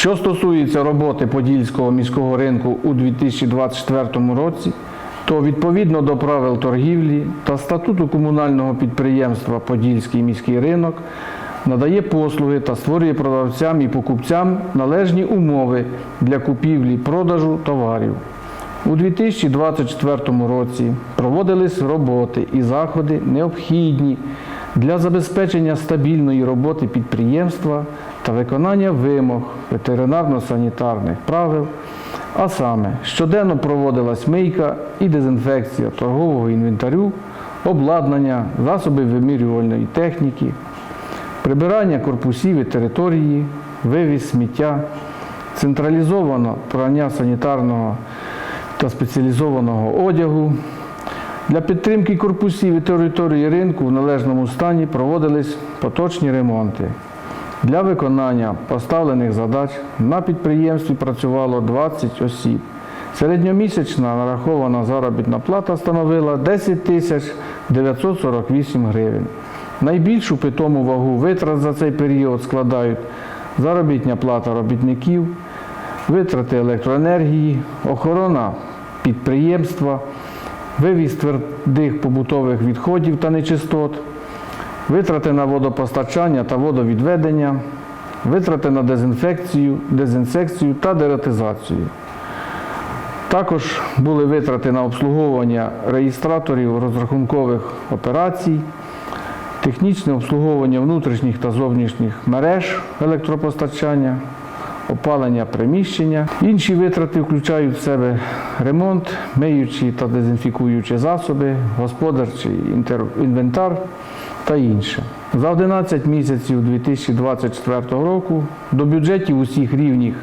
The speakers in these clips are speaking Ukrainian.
Що стосується роботи Подільського міського ринку у 2024 році, то відповідно до правил торгівлі та статуту комунального підприємства Подільський міський ринок надає послуги та створює продавцям і покупцям належні умови для купівлі продажу товарів. У 2024 році проводились роботи і заходи необхідні для забезпечення стабільної роботи підприємства та виконання вимог ветеринарно-санітарних правил, а саме щоденно проводилась мийка і дезінфекція торгового інвентарю, обладнання, засобів вимірювальної техніки, прибирання корпусів і території, вивіз сміття, централізовано прання санітарного та спеціалізованого одягу. Для підтримки корпусів і території ринку в належному стані проводились поточні ремонти. Для виконання поставлених задач на підприємстві працювало 20 осіб. Середньомісячна нарахована заробітна плата становила 10 тисяч 948 гривень. Найбільшу питому вагу витрат за цей період складають заробітня плата робітників, витрати електроенергії, охорона підприємства, вивіз твердих побутових відходів та нечистот, витрати на водопостачання та водовідведення, витрати на дезінфекцію, дезінсекцію та дератизацію. Також були витрати на обслуговування реєстраторів розрахункових операцій, технічне обслуговування внутрішніх та зовнішніх мереж електропостачання, опалення приміщення. Інші витрати включають в себе ремонт, миючі та дезінфікуючі засоби, господарчий інвентар та інше. За 11 місяців 2024 року до бюджетів усіх рівнів,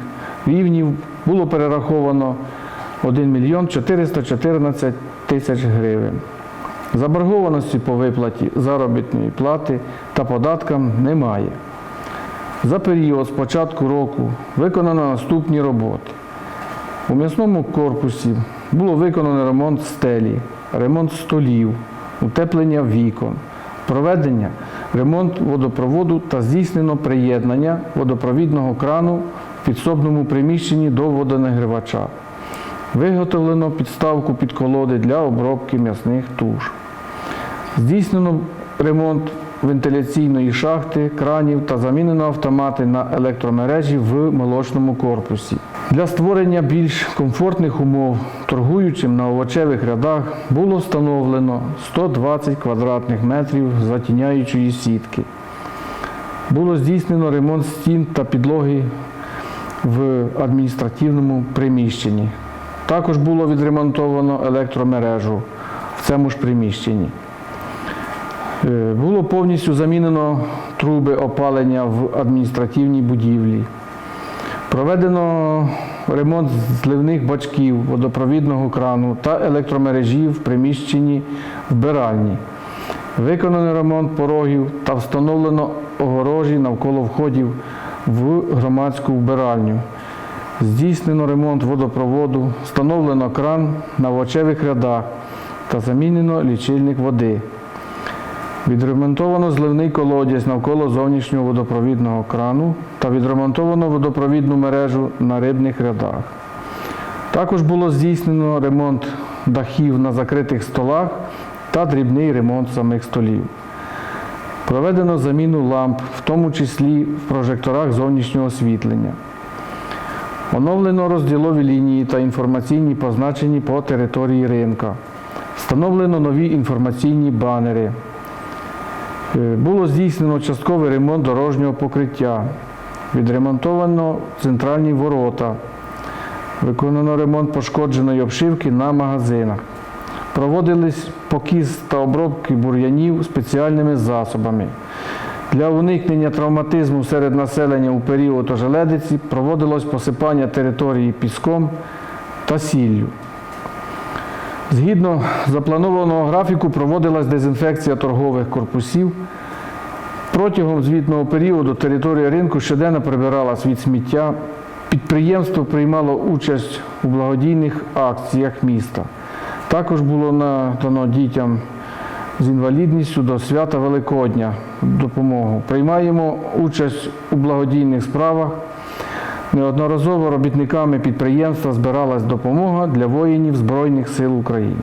рівнів було перераховано 1 мільйон 414 тисяч гривень. Заборгованості по виплаті заробітної плати та податкам немає. За період з початку року виконано наступні роботи. У м'ясному корпусі було виконано ремонт стелі, ремонт столів, утеплення вікон, проведення ремонт водопроводу та здійснено приєднання водопровідного крану в підсобному приміщенні до водонагрівача. Виготовлено підставку під колоди для обробки м'ясних туш. Здійснено ремонт вентиляційної шахти, кранів та замінено автомати на електромережі в молочному корпусі. Для створення більш комфортних умов торгуючим на овочевих рядах було встановлено 120 квадратних метрів затіняючої сітки. Було здійснено ремонт стін та підлоги в адміністративному приміщенні. Також було відремонтовано електромережу в цьому ж приміщенні. Е, Було повністю замінено труби опалення в адміністративній будівлі. Проведено ремонт зливних бачків, водопровідного крану та електромережі в приміщенні вбиральні. Виконано ремонт порогів та встановлено огорожі навколо входів в громадську вбиральню. Здійснено ремонт водопроводу, встановлено кран на овочевих рядах та замінено лічильник води. Відремонтовано зливний колодязь навколо зовнішнього водопровідного крану та відремонтовано водопровідну мережу на рибних рядах. Також було здійснено ремонт дахів на закритих столах та дрібний ремонт самих столів. Проведено заміну ламп, в тому числі в прожекторах зовнішнього освітлення. Оновлено розділові лінії та інформаційні позначені по території ринка. Встановлено нові інформаційні банери. Е, Було здійснено частковий ремонт дорожнього покриття. Відремонтовано центральні ворота. Виконано ремонт пошкодженої обшивки на магазинах. Проводились покіс та обробки бур'янів спеціальними засобами. Для уникнення травматизму серед населення у період ожеледиці проводилось посипання території піском та сіллю. Згідно запланованого графіку проводилась дезінфекція торгових корпусів. Протягом звітного періоду територія ринку щоденно прибиралась від сміття. Підприємство приймало участь у благодійних акціях міста. Також було надано дітям з інвалідністю до свята Великодня допомогу. Приймаємо участь у благодійних справах Неодноразово робітниками підприємства збиралась допомога для воїнів Збройних сил України.